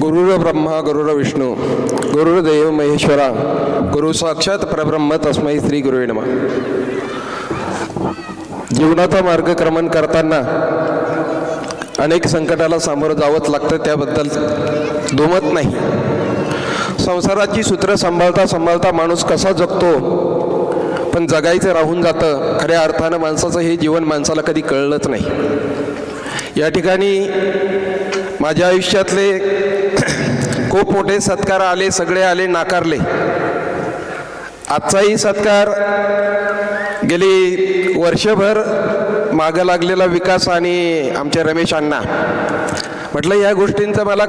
गुरुर ब्रह्मा गुरुर विष्णू गुरुर्देव महेश्वरा गुरु साक्षात परब्रह्म तस्मै श्री गुरुवे नमः. जीवनाचा मार्गक्रमण करताना अनेक संकटाला सामोरं जावंच लागतं त्याबद्दल दुमत नाही. संसाराची सूत्र सांभाळता सांभाळता माणूस कसा जगतो? पण जगायचं राहून जातं खऱ्या अर्थानं माणसाचं हे जीवन माणसाला कधी कळलंच नाही. या ठिकाणी माझ्या आयुष्यातले खूप मोठे सत्कार आले सगळे आले नाकारले. आजचाही सत्कार गेली वर्षभर मागं लागलेला विकास आणि आमच्या रमेश अण्णा. म्हटलं या गोष्टींचं मला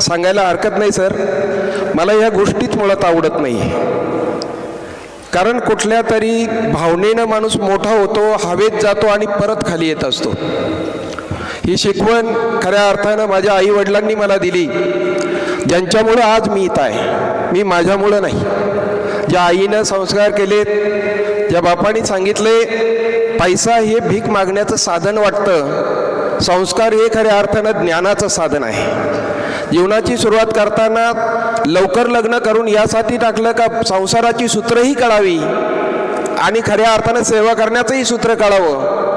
सांगायला हरकत नाही सर. मला या गोष्टीच मुळात आवडत नाही कारण कुठल्या तरी भावनेनं माणूस मोठा होतो हवेत जातो आणि परत खाली येत असतो. ही शिकवण खऱ्या अर्थानं माझ्या आई वडिलांनी मला दिली. ज्यांच्यामुळं आज मी इथं आहे. मी माझ्यामुळं नाही. ज्या आईनं संस्कार केलेत ज्या बापाने सांगितले पैसा हे भीक मागण्याचं साधन वाटतं. संस्कार हे खऱ्या अर्थानं ज्ञानाचं साधन आहे. जीवनाची सुरुवात करताना लवकर लग्न करून यासाठी टाकलं का संसाराची सूत्रही कळावी आणि खऱ्या अर्थानं सेवा करण्याचंही सूत्र कळावं.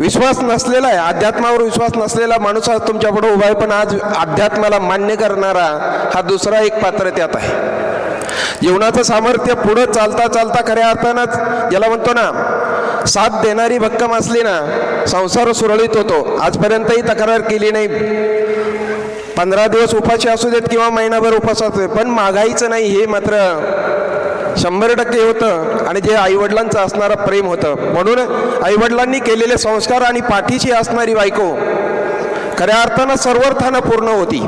विश्वास नसलेला आहे अध्यात्मावर विश्वास नसलेला माणूस आज तुमच्यापुढे उभा आहे पण आज अध्यात्माला मान्य करणारा हा दुसरा एक पात्र त्यात आहे. जीवनाचं सामर्थ्य पुढं चालता चालता खऱ्या अर्थानंच ज्याला म्हणतो ना साथ देणारी भक्कम असली ना संसार सुरळीत होतो. आजपर्यंतही तक्रार केली नाही. पंधरा दिवस उपाशी असू देत किंवा महिनाभर उपास असू देत पण मागायचं नाही हे मात्र शंभर टक्के होतं आणि जे आईवडिलांचं असणारं प्रेम होतं. म्हणून आईवडिलांनी केलेले संस्कार आणि पाठीशी असणारी बायको खऱ्या अर्थानं सर्वर्थानं पूर्ण होती.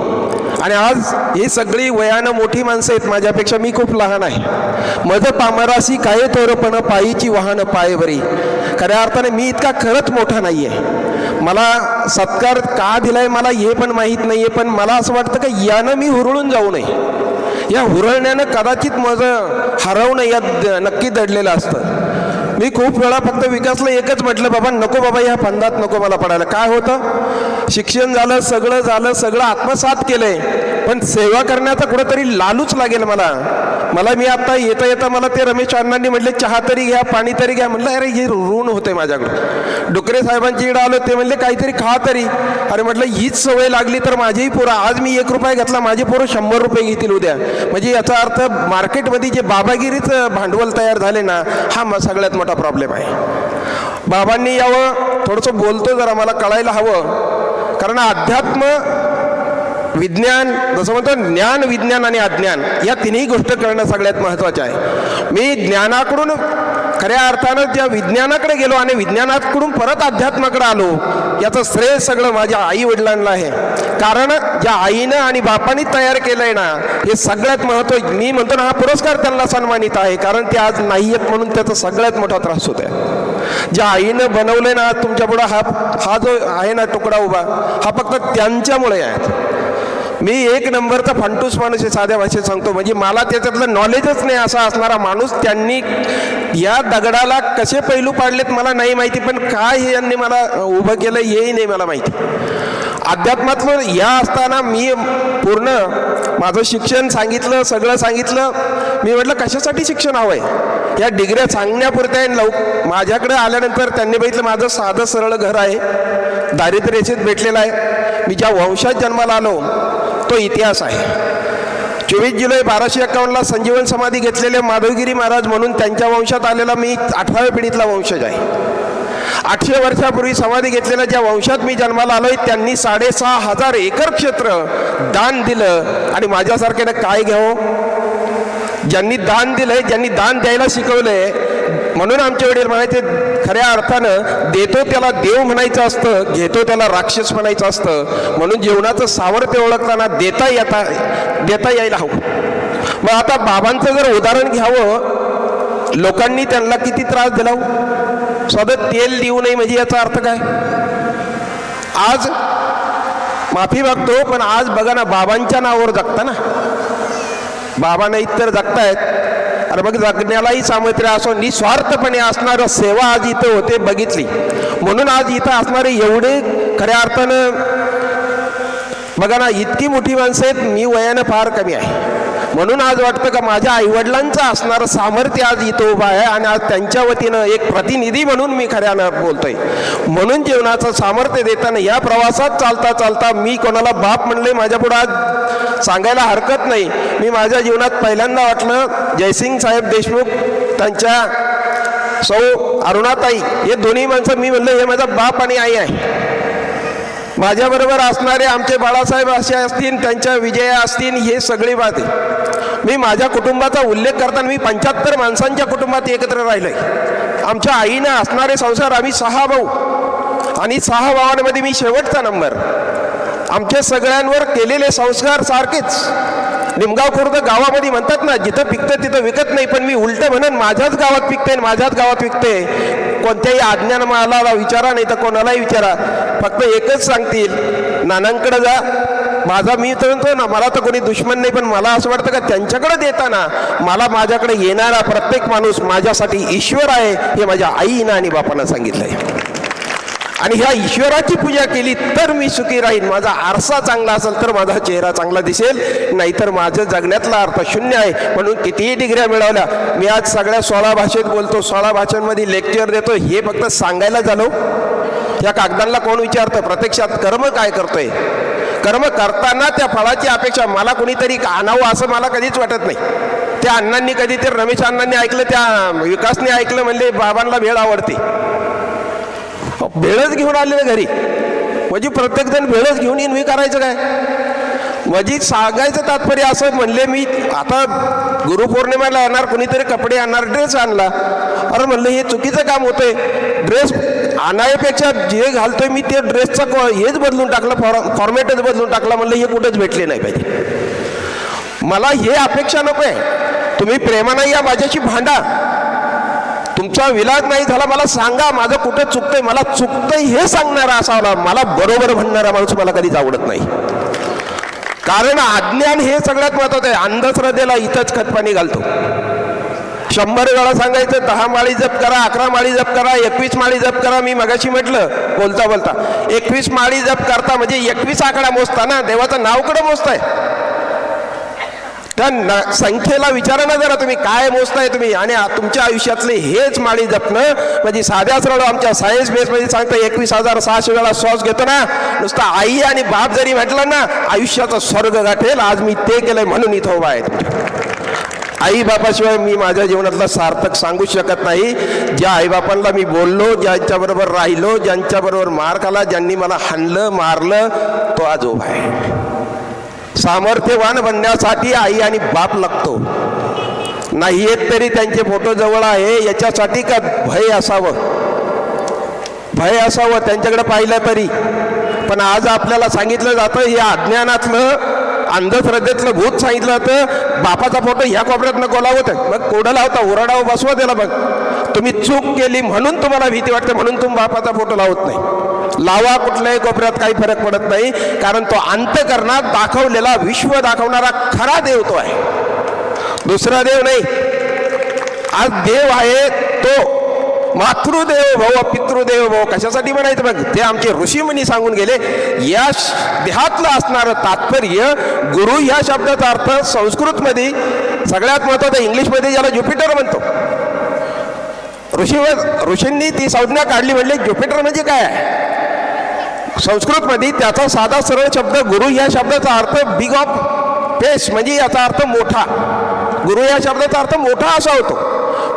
आणि आज ही सगळी वयानं मोठी माणसं आहेत माझ्यापेक्षा मी खूप लहान आहे. मज पामरासी काय तोरपण पायीची वाहन पायवरी खऱ्या अर्थाने मी इतका खरंच मोठा नाही आहे मला सत्कार का दिलाय मला हे पण माहीत नाही आहे पण मला असं वाटतं का यानं मी हुरळून जाऊ नये. या हुरळण्यानं कदाचित माझं हरवणं यात नक्की दडलेलं असतं. मी खूप वेळा फक्त विकासला एकच म्हटलं बाबा नको बाबा या फंदात नको मला पडायला. काय होतं? शिक्षण झालं सगळं झालं सगळं आत्मसात केलंय. पण सेवा करण्याचा कुठंतरी लालूच लागेल मला. मला मी आता येता येता मला ते रमेश अण्णांनी म्हटले चहा तरी घ्या पाणी तरी घ्या. म्हटलं अरे हे ऋण होते माझ्याकडं. डुकरे साहेबांची इकडं आलो ते म्हणले काहीतरी खा तरी. अरे म्हटलं हीच सवय लागली तर माझीही पोरं आज मी एक रुपये घेतला माझे पोरं शंभर रुपये घेतील उद्या. म्हणजे याचा अर्थ मार्केटमध्ये जे बाबागिरीचं भांडवल तयार झाले ना हा सगळ्यात मोठा प्रॉब्लेम आहे. बाबांनी यावं थोडंसं बोलतो जरा मला कळायला हवं. कारण अध्यात्म विज्ञान जसं म्हणतो ज्ञान विज्ञान आणि अज्ञान या तिन्ही गोष्ट करणं सगळ्यात महत्त्वाचं आहे. मी ज्ञानाकडून खऱ्या अर्थानं त्या विज्ञानाकडे गेलो आणि विज्ञानाकडून परत अध्यात्माकडे आलो याचं श्रेय सगळं माझ्या आई वडिलांना आहे. कारण ज्या आईनं आणि बापानी तयार केलंय ना हे सगळ्यात महत्त्व मी म्हणतो ना हा पुरस्कार त्यांना सन्मानित आहे कारण ते आज नाही आहेत म्हणून त्याचा सगळ्यात मोठा त्रास होत आहे ज्या आईनं बनवलंय ना तुमच्या पुढं हा हा जो आहे ना तुकडा उभा हा फक्त त्यांच्यामुळे आहे. मी एक नंबरचा फंटूस माणूस हे साध्या भाषेत सांगतो. म्हणजे मला त्याच्यातलं नॉलेजच नाही असा असणारा माणूस त्यांनी या दगडाला कसे पैलू पाडलेत मला नाही माहिती पण काय हे यांनी मला उभं केलं हेही नाही मला माहिती. अध्यात्मातलं या असताना मी पूर्ण माझं शिक्षण सांगितलं सगळं सांगितलं. मी म्हटलं कशासाठी शिक्षण हवं आहे या डिग्र्या सांगण्यापुरत्या आहे लव माझ्याकडे आल्यानंतर त्यांनी बघितलं माझं साधं सरळ घर आहे दारिद्र्यरेषेत भेटलेलं आहे. मी ज्या वंशात जन्माला आलो तो इतिहास आहे. चोवीस जुलै बाराशे एकावन्नला संजीवन समाधी घेतलेले माधवगिरी महाराज म्हणून त्यांच्या वंशात आलेला मी अठराव्या पिढीतला वंशज आहे. आठशे वर्षापूर्वी समाधी घेतलेल्या ज्या वंशात मी जन्माला आलोय त्यांनी साडेसहा हजार एकर क्षेत्र दान दिलं. आणि माझ्यासारख्यानं काय घ्यावं? ज्यांनी दान दिलंय ज्यांनी दान द्यायला शिकवलंय म्हणून आमचे वडील म्हणायचे खऱ्या अर्थानं देतो त्याला देव म्हणायचं असतं घेतो त्याला राक्षस म्हणायचं असतं. म्हणून जीवनाचं सामर्थ्य ओळखताना देता येता देता यायला हवं. मग आता बाबांचं जर उदाहरण घ्यावं लोकांनी त्यांना किती त्रास दिला हो? साधं तेल देऊ नये म्हणजे याचा अर्थ काय? आज माफी मागतो पण आज बघा ना बाबांच्या नावावर जगता ना. बाबा नाही तर जगतायत. अरे बघ जगण्यालाही सामर्थ्य असो निस्वार्थपणे असणारं सेवा आज इथं होते बघितली. म्हणून आज इथं असणारे एवढे खऱ्या अर्थानं बघा ना इतकी मोठी माणसं आहेत मी वयानं फार कमी आहे. म्हणून आज वाटतं का माझ्या आईवडिलांचं असणारं सामर्थ्य आज इथं उभं आहे आणि आज त्यांच्या वतीनं एक प्रतिनिधी म्हणून मी खऱ्यानं बोलतोय. म्हणून जीवनाचं सामर्थ्य देताना या प्रवासात चालता चालता मी कोणाला बाप म्हणले माझ्या पुढं आज सांगायला हरकत नाही. मी माझ्या जीवनात पहिल्यांदा वाटलं जयसिंग साहेब देशमुख त्यांच्या सौ अरुणाताई हे दोन्ही माणसं मी म्हणलं हे माझा बाप आणि आई आहे. माझ्याबरोबर असणारे आमचे बाळासाहेब असे असतील त्यांच्या विजया असतील हे सगळी बात आहे. मी माझ्या कुटुंबाचा उल्लेख करताना मी पंच्याहत्तर माणसांच्या कुटुंबात एकत्र राहिलोय. आमच्या आईनं असणारे संसार आम्ही सहा भाऊ. आणि सहा भावांमध्ये मी शेवटचा नंबर. आमचे सगळ्यांवर केलेले संस्कार सारखेच. निमगाव खुर्द गावामध्ये म्हणतात ना जिथं पिकतं तिथं विकत नाही पण मी उलटं म्हणून माझ्याच गावात पिकते माझ्याच गावात विकते कोणत्याही आज्ञान मला विचारा नाही तर कोणालाही विचारा. फक्त एकच सांगतील नानांकडे जा. माझा मी म्हणतो ना मला तर कोणी दुश्मन नाही पण मला असं वाटतं का त्यांच्याकडे देताना मला माझ्याकडे येणारा प्रत्येक माणूस माझ्यासाठी ईश्वर आहे हे माझ्या आईनं आणि बापानं सांगितलंय. आणि ह्या ईश्वराची पूजा केली तर मी सुखी राहीन. माझा आरसा चांगला असेल तर माझा चेहरा चांगला दिसेल. नाहीतर माझं जगण्यातला अर्थ शून्य आहे. म्हणून कितीही डिग्र्या मिळवल्या मी आज सगळ्या सोळा भाषेत बोलतो. सोळा भाषांमध्ये लेक्चर देतो हे फक्त सांगायला झालो. या कागदांना कोण विचारतं? प्रत्यक्षात कर्म काय करतोय? कर्म करताना त्या फळाची अपेक्षा मला कुणीतरी आणावं असं मला कधीच वाटत नाही. त्या अण्णांनी कधी ते रमेश अण्णांनी ऐकलं त्या विकासने ऐकलं म्हणजे बाबांना भेळ आवडते. भेळच घेऊन आलेले घरी. म्हणजे प्रत्येक जण भेळच घेऊन येईन मी करायचं काय? म्हणजे सांगायचं तात्पर्य असं म्हणले मी आता गुरुपौर्णिमेला येणार कुणीतरी कपडे आणणार ड्रेस आणला. अरे म्हणलं हे चुकीचं काम होतंय. ड्रेस आणायपेक्षा जे घालतोय मी ते ड्रेसचा हेच बदलून टाकलं फॉर फॉर्मॅटच बदलून टाकला म्हणलं हे कुठंच भेटले नाही पाहिजे. मला हे अपेक्षा नको आहे तुम्ही प्रेमानं या माझ्याशी भांडा. तुमचा विलाज नाही झाला मला सांगा माझं कुठं चुकतंय मला चुकतंय हे सांगणारा असावा. मला बरोबर म्हणणारा माणूस मला कधीच आवडत नाही. कारण अज्ञान हे सगळ्यात महत्वाचं आहे. अंधश्रद्धेला इथंच खतपाणी घालतो. शंभर वेळा सांगायचं दहा माळी जप करा अकरा माळी जप करा एकवीस माळी जप करा मी मगाशी म्हटलं बोलता बोलता. एकवीस माळी जप करता म्हणजे एकवीस आकडा मोजता ना देवाचं नाव कडं मोजताय? त्या संख्येला विचारा ना जरा तुम्ही काय मोजताय तुम्ही? आणि तुमच्या आयुष्यातले हेच माळी जपणं म्हणजे साध्या सरळ आमच्या सायन्स बेसमध्ये सांगता एकवीस हजार सहाशे वेळा श्वास घेतो ना नुसतं आई आणि बाप जरी म्हटलं ना आयुष्याचा स्वर्ग गाठेल आज मी ते केलंय म्हणून इथं उभा आहे. तुमच्या आई बापाशिवाय मी माझ्या जीवनातला सार्थक सांगू शकत नाही. ज्या आईबापांना मी बोललो ज्यांच्याबरोबर राहिलो ज्यांच्याबरोबर मार खाला ज्यांनी मला हाणलं मारलं तो आज उभा आहे. सामर्थ्यवान बनण्यासाठी आई आणि बाप लागतो. नाही येत तरी त्यांचे फोटो जवळ आहे याच्यासाठी का भय असावं? भय असावं त्यांच्याकडे पाहिलं तरी. पण आज आपल्याला सांगितलं जातं या अज्ञानातलं अंधश्रद्धेतलं भूत सांगितलं तर बापाचा फोटो ह्या कोपऱ्यात नको लावत मग कोडं लावता उराडाव बसवा त्याला बघ तुम्ही चूक केली म्हणून तुम्हाला भीती वाटते म्हणून तुम्ही बापाचा फोटो लावत नाही. लावा कुठल्याही कोपऱ्यात काही फरक पडत नाही कारण तो अंतकरणात दाखवलेला विश्व दाखवणारा खरा देव तो आहे. दुसरा देव नाही. आज देव आहे तो. मातृदेव भव पितृदेव भव. कशासाठी म्हणायचं बघ? ते आमचे ऋषीमुनी सांगून गेले या देहातलं असणारं तात्पर्य गुरु ह्या शब्दाचा अर्थ संस्कृतमध्ये सगळ्यात महत्वाचं इंग्लिशमध्ये ज्याला ज्युपिटर म्हणतो. ऋषी ऋषींनी ती संज्ञा काढली म्हणले ज्युपिटर म्हणजे काय? आहे संस्कृतमध्ये त्याचा साधा सरळ शब्द गुरु या शब्दाचा अर्थ बिग ऑफ पेस म्हणजे याचा अर्थ मोठा. गुरु या शब्दाचा अर्थ मोठा असा होतो.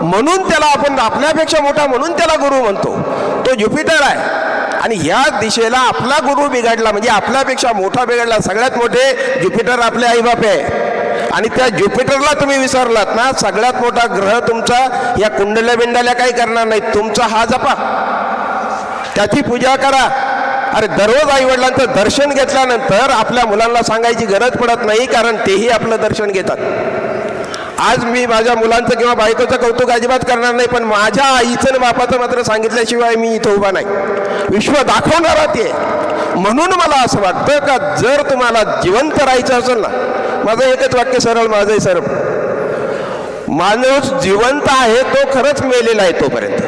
म्हणून त्याला आपण आपल्यापेक्षा मोठा म्हणून त्याला गुरु म्हणतो. तो ज्युपिटर आहे. आणि ह्या दिशेला आपला गुरु बिघडला म्हणजे आपल्यापेक्षा मोठा बिघडला. सगळ्यात मोठे ज्युपिटर आपले आईबाप आहे. आणि त्या ज्युपिटरला तुम्ही विसरलात ना सगळ्यात मोठा ग्रह तुमचा या कुंडल्या बिंडाल्या काही करणार नाही. तुमचा हा जपा. त्याची पूजा करा. अरे दररोज आई वडिलांचं दर्शन घेतल्यानंतर आपल्या मुलांना सांगायची गरज पडत नाही कारण तेही आपलं दर्शन घेतात. आज मी माझ्या मुलांचं किंवा बायकोचं कौतुक अजिबात करणार नाही पण माझ्या आईचं आणि बापाचं मात्र सांगितल्याशिवाय मी इथं उभा नाही. विश्व दाखवणारा ते म्हणून मला असं वाटतं का जर तुम्हाला जिवंत राहायचं असेल ना माझं एकच वाक्य सरळ माझंही सरळ. माणूस जिवंत आहे तो खरंच मेलेला आहे तोपर्यंत.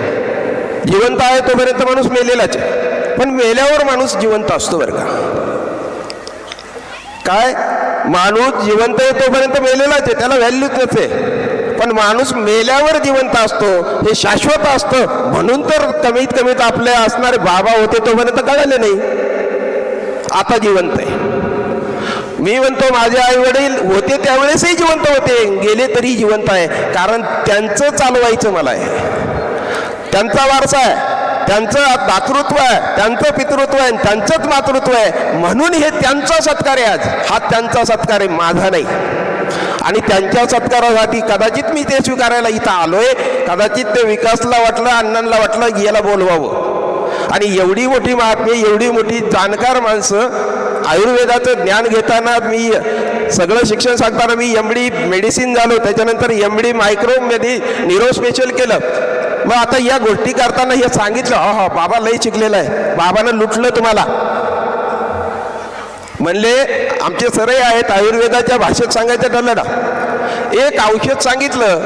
जिवंत आहे तोपर्यंत माणूस मेलेलाच आहे. पण मेल्यावर माणूस जिवंत असतो बरं का. काय? माणूस जिवंत आहे तोपर्यंत मेलेलाच आहे त्याला व्हॅल्यूच नसते. पण माणूस मेल्यावर जिवंत असतो हे शाश्वत असतं. म्हणून तर कमीत कमीत आपले असणारे बाबा होते तोपर्यंत कळाले नाही. आता जिवंत आहे. मी म्हणतो माझे आई वडील होते त्यावेळेसही जिवंत होते गेले तरी जिवंत आहे. कारण त्यांचं चालवायचं मला आहे. त्यांचा वारसा आहे. त्यांचं दातृत्व आहे त्यांचं पितृत्व आहे त्यांचंच मातृत्व आहे. म्हणून हे त्यांचा सत्कार आहे आज. हा त्यांचा सत्कार आहे माझा नाही. आणि त्यांच्या सत्कारासाठी कदाचित मी ते स्वीकारायला इथं आलोय. कदाचित ते विकासला वाटलं अण्णांना वाटलं याला बोलवावं. आणि एवढी मोठी महात्मे एवढी मोठी जाणकार माणसं आयुर्वेदाचं ज्ञान घेताना मी सगळं शिक्षण सांगताना मी एम डी मेडिसिन झालो. त्याच्यानंतर एम डी मायक्रोमध्ये न्यूरो स्पेशल केलं. मग आता या गोष्टी करताना हे सांगितलं हा हा बाबा लई शिकलेला आहे बाबानं लुटलं तुम्हाला. म्हणले आमचे सरही आहेत आयुर्वेदाच्या भाषेत सांगायचं ठरलं ना. एक औषध सांगितलं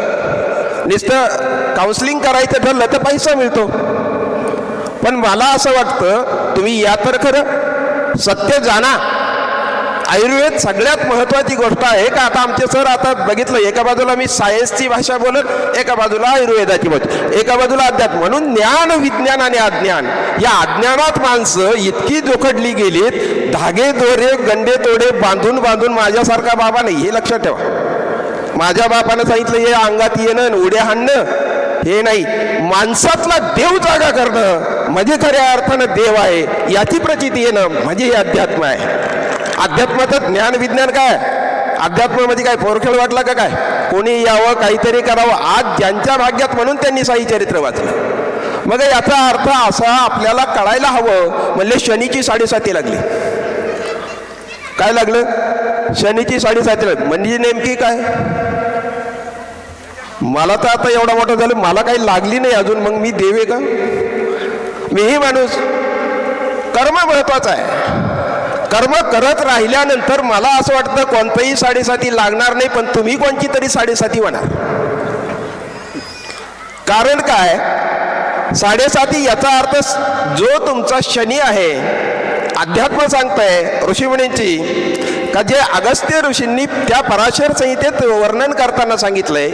नुसतं काउन्सिलिंग करायचं ठरलं तर पैसा मिळतो. पण मला असं वाटतं तुम्ही या तर खरं सत्य जाणा. आयुर्वेद सगळ्यात महत्वाची गोष्ट आहे का? आता आमचे सर आता बघितलं एका बाजूला मी सायन्सची भाषा बोलत एका बाजूला आयुर्वेदाची बोलत. एका बाजूला अध्यात्म. म्हणून ज्ञान विज्ञान आणि अज्ञान या अज्ञानात माणसं इतकी जोखडली गेलीत धागे दोरे गंडे तोडे बांधून बांधून माझ्यासारखा बाबा नाही. हे लक्षात ठेवा. माझ्या बापानं सांगितलं हे अंगात येणं आणि उड्या हाणणं हे नाही. माणसातला देव जागा करणं म्हणजे खऱ्या अर्थानं देव आहे. याची प्रचिती येणं म्हणजे हे अध्यात्म आहे. अध्यात्माचं ज्ञान विज्ञान काय? अध्यात्मामध्ये काय पोरखेळ वाटला का काय? कोणी यावं काहीतरी करावं. आज ज्यांच्या भाग्यात म्हणून त्यांनी साई चरित्र वाचलं. मग याचा अर्थ असा आपल्याला कळायला हवं म्हणजे शनीची साडेसाती लागली. काय लागलं? शनीची साडेसाती लागली. म्हणजे नेमकी काय? मला तर आता एवढा मोठा झालं मला काही लागली नाही अजून मग मी देवे का? मीही माणूस. कर्म महत्वाचं आहे. कर्म करत राहिल्यानंतर मला असं वाटतं कोणतंही साडेसाती लागणार नाही पण तुम्ही कोणची तरी साडेसाती होणार. कारण काय? साडेसाती याचा अर्थ जो तुमचा शनी आहे अध्यात्म सांगतंय ऋषीमुनींची का जे अगस्त्य ऋषींनी त्या पराशर संहितेत वर्णन करताना सांगितलंय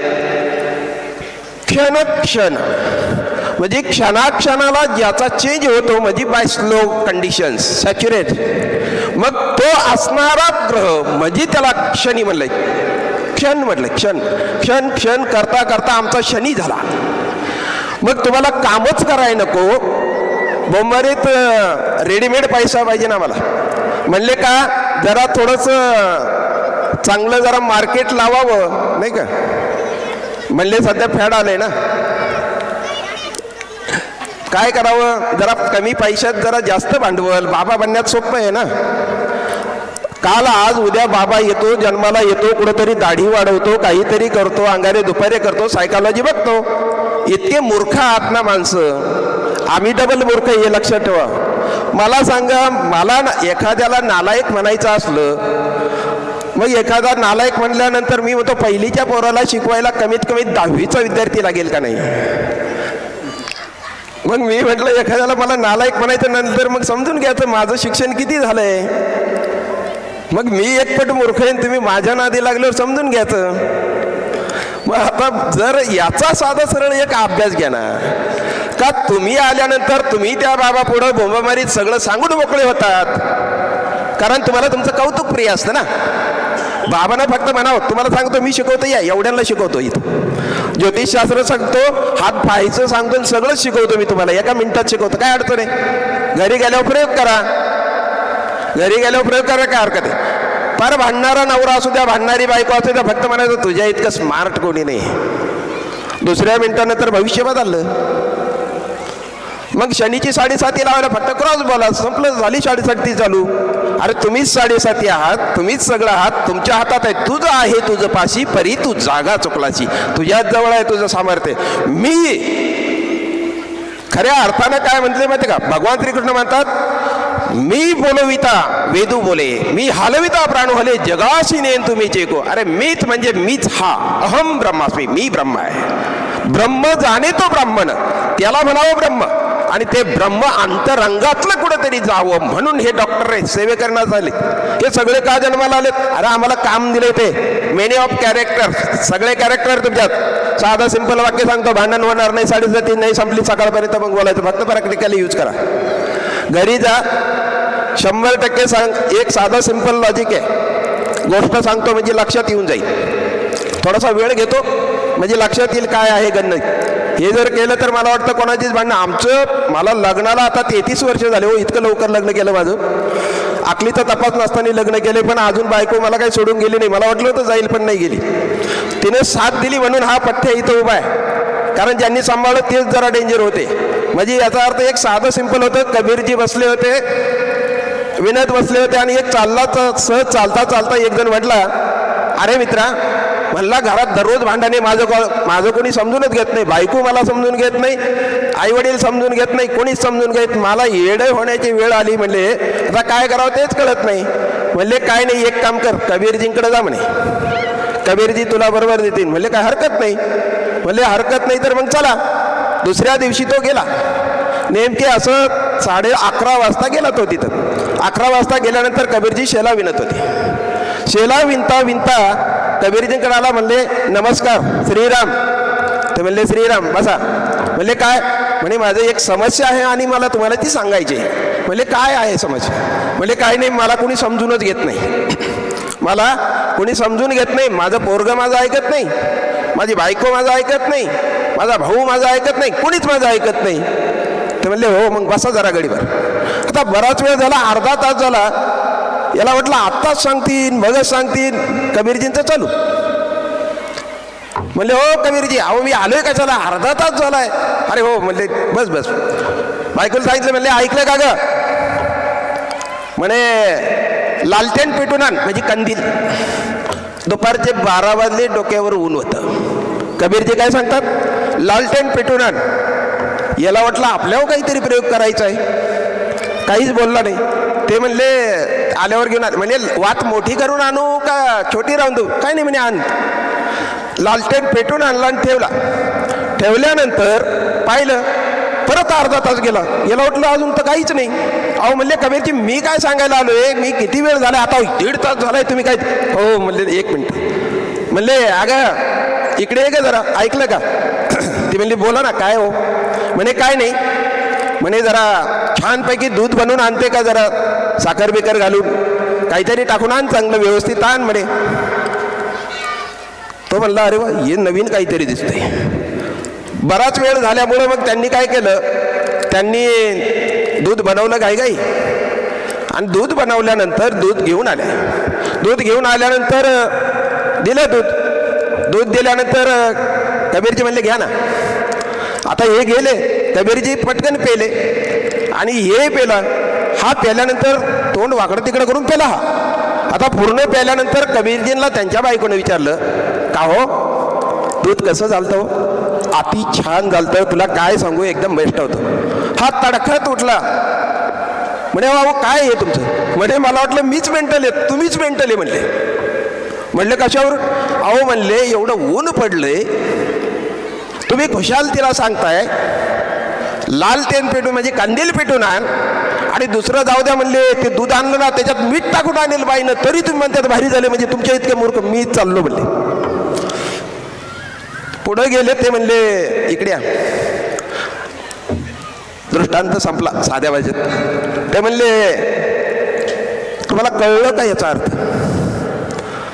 क्षण क्षण. म्हणजे क्षणाक्षणाला ज्याचा चेंज होतो म्हणजे बाय स्लो कंडिशन्स सॅच्युरेट मग तो असणारा ग्रह म्हणजे त्याला क्षणी म्हणलंय क्षण म्हटलं क्षण. क्षण क्षण करता करता आमचा शनी झाला. मग तुम्हाला कामच कराय नको. बोंबारीत रेडीमेड पैसा पाहिजे ना मला म्हणले का जरा थोडंसं चांगलं जरा मार्केट लावावं नाही का? म्हणले सध्या फॅड आलंय ना. काय करावं? जरा कमी पैशात जरा जास्त भांडवल. बाबा बनण्यात सोपं आहे ना? काल आज उद्या बाबा येतो जन्माला येतो कुठंतरी दाढी वाढवतो काहीतरी करतो अंगारे दुपारे करतो सायकॉलॉजी बघतो. इतके मूर्ख आहात ना माणसं. आम्ही डबल मूर्ख हे लक्षात ठेवा. मला सांगा मला ना- एखाद्याला नालायक म्हणायचं असलं मग एखादा नालायक म्हणल्यानंतर मी म्हणतो पहिलीच्या पोराला शिकवायला कमीत कमी दहावीचा विद्यार्थी लागेल का नाही? मग मी म्हटलं एखाद्याला मला नालायक म्हणायचं नंतर मग समजून घ्यायचं माझं शिक्षण किती झालंय. मग मी एकपट मूर्ख येईन तुम्ही माझ्या नादी लागल्यावर समजून घ्यायचं मग आता जर याचा साधा सरळ एक अभ्यास घ्या ना. का तुम्ही आल्यानंतर तुम्ही त्या बाबा पुढं बोंबामारीत सगळं सांगून मोकळे होतात. कारण तुम्हाला तुमचं कौतुक प्रिय असतं ना. बाबांना फक्त म्हणावं तुम्हाला सांगतो मी शिकवतो या एवढ्यांना शिकवतो इथं. ज्योतिषशास्त्र सांगतो हात पाहायचं सांगतो आणि सगळंच शिकवतो मी तुम्हाला एका मिनिटात शिकवतो काय अडचण आहे? घरी गेल्यावर प्रयोग करा. घरी गेल्यावर प्रयोग करा काय हरकत आहे? फार भांडणारा नवरा असू द्या भांडणारी बायको असू द्या फक्त म्हणायचं तुझ्या इतकं स्मार्ट कोणी नाही. दुसऱ्या मिनिटानं तर भविष्य बदललं. मग शनीची साडेसाती लावायला फक्त क्रॉस बोला संपलं झाली साडेसाती चालू. अरे तुम्हीच साडेसाती आहात तुम्हीच सगळं आहात तुमच्या हातात आहे तुझं आहे तुझं पाशी परी तू जागा चुकलाची. तुझ्याच जवळ आहे तुझं सामर्थ्य. मी खऱ्या अर्थानं काय म्हटले माहिती का? भगवान श्रीकृष्ण म्हणतात मी बोलविता वेदू बोले. मी हलविता प्राण हले जगाशी नेन तुम्ही चेको. अरे मीच म्हणजे मीच हा अहम ब्रह्मास्मी मी ब्रह्म आहे. ब्रह्म जाणे तो ब्राह्मण त्याला म्हणावं ब्रह्म. आणि ते ब्रह्म अंतरंगातलं कुठेतरी जावं म्हणून हे डॉक्टर आहे झाले. हे सगळे का जन्माला आलेत? अरे आम्हाला काम दिले ते. मेनी ऑफ कॅरेक्टर सगळे कॅरेक्टर तुमच्यात. साधा सिंपल वाक्य सांगतो. भांडण होणार नाही साडेसाती नाही संपली सकाळपर्यंत मग बोलायचं. फक्त प्रॅक्टिकली यूज करा. घरी जा. शंभर टक्के सांग. एक साधा सिंपल लॉजिक आहे. गोष्ट सांगतो म्हणजे लक्षात येऊन जाईल. थोडासा वेळ घेतो. म्हणजे लक्षात येईल काय आहे गणित. हे जर केलं तर मला वाटतं कोणाचीच भांडणं आमचं मला लग्नाला आता तेहतीस वर्ष झाले हो इतकं लवकर लग्न केलं माझं. आकलीचा तपास नसताना लग्न केले पण अजून बायको मला काही सोडून गेली नाही. मला वाटलं होतं जाईल पण नाही गेली. तिने साथ दिली म्हणून हा पठ्ठ्या इथं उभा आहे. कारण ज्यांनी सांभाळलं तेच जरा डेंजर होते. म्हणजे याचा अर्थ एक साधं सिंपल होतं. कबीरजी बसले होते विनत बसले होते आणि एक चालला सहज चालता चालता एक जण म्हटला अरे मित्रा म्हणला घरात दररोज भांडणे माझं माझं कोणी समजूनच घेत नाही. बायको मला समजून घेत नाही. आई वडील समजून घेत नाही. कोणीच समजून घेत मला येडे होण्याची वेळ आली म्हणले. आता काय करावं तेच कळत नाही. म्हणले काय नाही एक काम कर. कबीरजींकडे जा म्हणे. कबीरजी तुला बरोबर देतील. म्हणले काय हरकत नाही. म्हणले हरकत नाही तर मग चला. दुसऱ्या दिवशी तो गेला. नेमके असं साडे अकरा वाजता गेला तो तिथं. अकरा वाजता गेल्यानंतर कबीरजी शेला विणत होते. शेला विणता विणता कबीरजींकडे आला म्हणले नमस्कार श्रीराम. ते म्हणले श्रीराम बसा. म्हणले काय? म्हणे माझं एक समस्या आहे आणि मला तुम्हाला ती सांगायची आहे. म्हणले काय आहे समस्या? म्हणजे काय नाही मला कोणी समजूनच घेत नाही. मला कोणी समजून घेत नाही? माझं पोरगं माझं ऐकत नाही? माझी बायको माझं ऐकत नाही? माझा भाऊ माझं ऐकत नाही? कोणीच माझं ऐकत नाही? ते म्हणले हो मग बसा जरा गडीवर. आता बराच वेळ झाला अर्धा तास झाला याला म्हटलं आत्ताच सांगतील मगच सांगतील. कबीरजींचं चालू. म्हणले हो कबीरजी अहो मी आलोय का चला अर्धा तास झालाय. अरे हो म्हणले बस बस. बायकोला सांगितलं म्हणले ऐकलं का ग? म्हणे लालटेन पेटून आण. म्हणजे कंदील. दुपारचे बारा वाजले डोक्यावर ऊन होतं. कबीरजी काय सांगतात? लालटेन पेटून आण. याला वाटलं आपल्यावर काहीतरी प्रयोग करायचा आहे. काहीच बोलला नाही. ते म्हणले आल्यावर घेऊन आले. म्हणजे वात मोठी करून आणू का छोटी राहून देऊ? काय नाही म्हणे आण. लालटेन पेटून आणला आणि ठेवला. ठेवल्यानंतर पाहिलं परत अर्धा तास गेला. गेला उठलं अजून तर काहीच नाही. अहो म्हणले कबीरजी मी काय सांगायला आलो आहे मी किती वेळ झाला? आता दीड तास झालाय तुम्ही काय? हो म्हणले एक मिनिट. म्हणले अगं इकडे ये का जरा. ऐकलं का? ती म्हणली बोला ना काय हो? म्हणे काय नाही. म्हणे जरा छानपैकी दूध बनवून आणते का जरा? साखर बिकर घालून काहीतरी टाकून आण चांगलं व्यवस्थित आण म्हणे. तो म्हणला अरे वा हे नवीन काहीतरी दिसतंय. बराच वेळ झाल्यामुळं मग त्यांनी काय केलं? त्यांनी दूध बनवलं गाई गाई आणि दूध बनवल्यानंतर दूध घेऊन आले. दूध घेऊन आल्यानंतर दिलं दूध. दूध दिल्यानंतर कबीरजी म्हणले घ्या ना. आता हे गेले कबीरजी पटकन पेले. आणि हे पेला. हा प्याल्यानंतर तोंड वाकडं तिकडं करून पेला हा आता पूर्ण प्याल्यानंतर कबीरजींना त्यांच्या बायकोनं विचारलं का हो? दूध कसं झालतं हो? अति छान झालतं. तुला काय सांगू? एकदम बेस्ट होतं. हा तडखत उठला. म्हणे बाबा काय आहे तुमचं? म्हणे मला वाटलं मीच मेंटल आहे. तुम्हीच मेंटल आहे म्हणले. म्हणले कशावर? अहो म्हणले एवढं ऊन पडलंय. तुम्ही खुशाल तिला सांगताय. लाल तेल पेटून म्हणजे कांदेल पेटून आण. आणि दुसरं जाऊ द्या म्हणले ते दूध आणलं ना त्याच्यात मीठ टाकून आणेल बाईनं. तरी तुम्ही म्हणतात भारी झाले म्हणजे तुमच्या इतके मूर्ख. मी चाललो म्हणले. पुढे गेले ते म्हणले इकड्या दृष्टांत संपला साध्या भाषेत. ते म्हणले तुम्हाला कळलं का याचा अर्थ?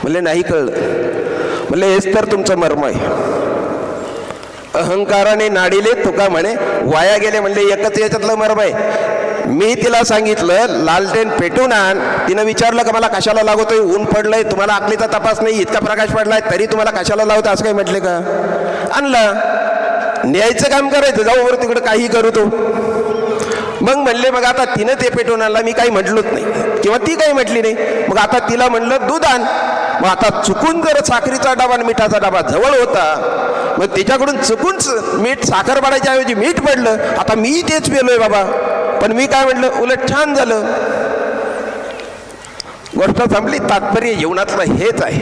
म्हणले नाही कळलं. म्हणले हेच तर तुमचं मर्म आहे. अहंकाराने नाडीले तुका म्हणे वाया गेले म्हणले एकच याच्यातलं मर्म आहे. मी तिला सांगितलं लालटेन पेटून आण. तिनं विचारलं का मला कशाला लागवतोय ऊन पडलंय तुम्हाला आखलीचा तपास नाही इतका प्रकाश पडलाय तरी तुम्हाला कशाला लावतं? असं काही म्हटले का? आणलं. न्यायचं काम करायचं जाऊ बरं तिकडं काही करू तो. मग म्हणले मग आता तिनं ते पेटवून आणला मी काही म्हटलोच नाही. किंवा ती काही म्हटली नाही. मग आता तिला म्हणलं दूध आण. मग आता चुकून जर साखरीचा डबा आणि मिठाचा डबा जवळ होता मग त्याच्याकडून चुकूनच मीठ साखर पाडायच्या ऐवजी मीठ पडलं. आता मी तेच पेलोय बाबा. पण मी काय म्हटलं उलट छान झालं. गोष्ट संपली तात्पर्य जीवनातलं हेच आहे.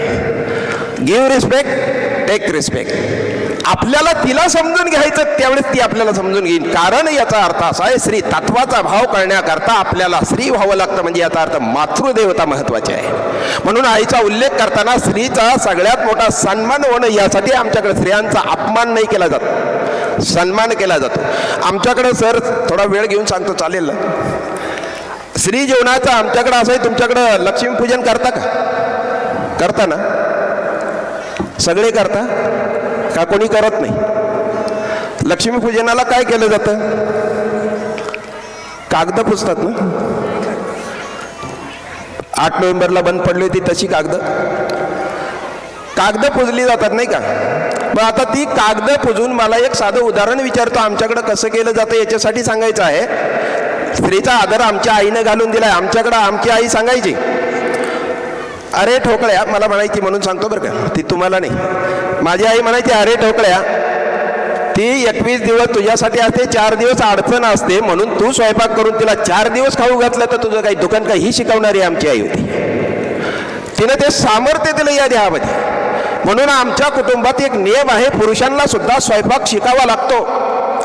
गिव्ह रिस्पेक्ट टेक रिस्पेक्ट आपल्याला तिला समजून घ्यायचं त्यावेळेस ती आपल्याला समजून घेईल कारण याचा अर्थ असा आहे श्री तत्वाचा भाव करण्याकरता आपल्याला स्त्री व्हावं लागतं म्हणजे याचा अर्थ मातृदेवता महत्वाची आहे. म्हणून आईचा उल्लेख करताना स्त्रीचा सगळ्यात मोठा सन्मान होणं यासाठी आमच्याकडे स्त्रियांचा अपमान नाही केला जात. सन्मान केला जातो. आमच्याकडे सर थोडा वेळ घेऊन सांगतो चालेल ना? स्त्री जेवणाचं आमच्याकडं असं आहे तुमच्याकडं लक्ष्मीपूजन करता का? करता ना? सगळे करता? का कोणी करत नाही? लक्ष्मीपूजनाला काय केलं जातं? कागद पुसतात ना? आठ नोव्हेंबरला बंद पडली होती तशी कागद. कागद पुजली जातात नाही का? मग आता ती कागद पुजून मला एक साधं उदाहरण विचारतो आमच्याकडं कसं केलं जातं याच्यासाठी सांगायचं आहे. स्त्रीचा आदर आमच्या आईनं घालून दिलाय आमच्याकडं आमची आई सांगायची. अरे ठोकळ्या मला म्हणायची म्हणून सांगतो बरं का. ती तुम्हाला नाही. माझी आई म्हणायची अरे ठोकळ्या ती एकवीस दिवस तुझ्यासाठी असते चार दिवस अडचण असते म्हणून तू स्वयंपाक करून तिला चार दिवस खाऊ घातलं तर तुझं काही दुकान काही ही शिकवणारी आमची आई होती. तिनं ते सामर्थ्य दिलं या देहामध्ये. म्हणून आमच्या कुटुंबात एक नियम आहे पुरुषांना सुद्धा स्वयंपाक शिकावा लागतो.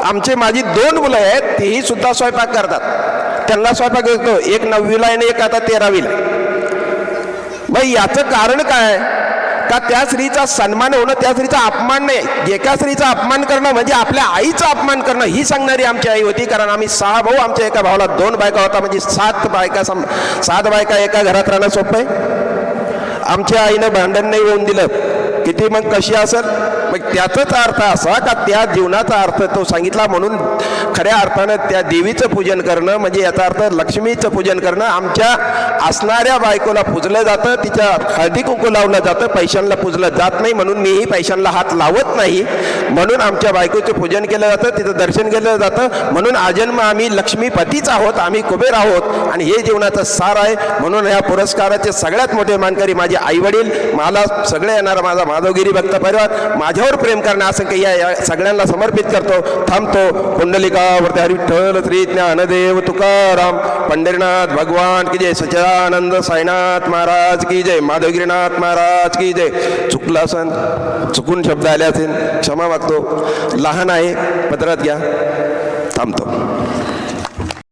आमचे माझी दोन मुलं आहेत तीही सुद्धा स्वयंपाक करतात. त्यांना स्वयंपाक येतो एक नववीला आणि एक आता तेरावीला मग याचं कारण काय? का त्या स्त्रीचा सन्मान होणं त्या स्त्रीचा अपमान नाही. एका स्त्रीचा अपमान करणं म्हणजे आपल्या आईचा अपमान करणं ही सांगणारी आमची आई होती. कारण आम्ही सहा भाऊ आमच्या एका भावाला दोन बायका होता म्हणजे सात बायका सम सात बायका एका घरात राहणं सोपं आहे. आमच्या आईनं भांडण नाही होऊन दिलं. किती मग कशी असेल? मग त्याचाच अर्थ असा का त्या जीवनाचा अर्थ तो सांगितला म्हणून खऱ्या अर्थानं त्या देवीचं पूजन करणं म्हणजे याचा अर्थ लक्ष्मीचं पूजन करणं आमच्या असणाऱ्या बायकोला पूजलं जातं तिच्या हळदी कुंकू लावलं जातं पैशांना पूजलं जात नाही म्हणून मीही पैशांना हात लावत नाही. म्हणून आमच्या बायकोचं पूजन केलं जातं तिचं दर्शन केलं जातं. म्हणून आजन्म आम्ही लक्ष्मीपतीच आहोत आम्ही कुबेर आहोत. आणि हे जीवनाचं सार आहे. म्हणून या पुरस्काराचे सगळ्यात मोठे मानकरी माझे आईवडील. मला सगळे येणारा माझा माधवगिरी भक्त परिवार. माझ्यावर प्रेम करणं असं काही या सगळ्यांना समर्पित करतो थांबतो. कुंडलिकावरती हरिठ्ठल श्री ज्ञानदेव तुकाराम. पंढरीनाथ भगवान की जय. सच्चिदानंद साईनाथ महाराज की जय. माधवगिरीनाथ महाराज की जय. चुकला सन चुकून शब्द आले असेल क्षमा मागतो. लहान आहे पत्रात घ्या. थांबतो.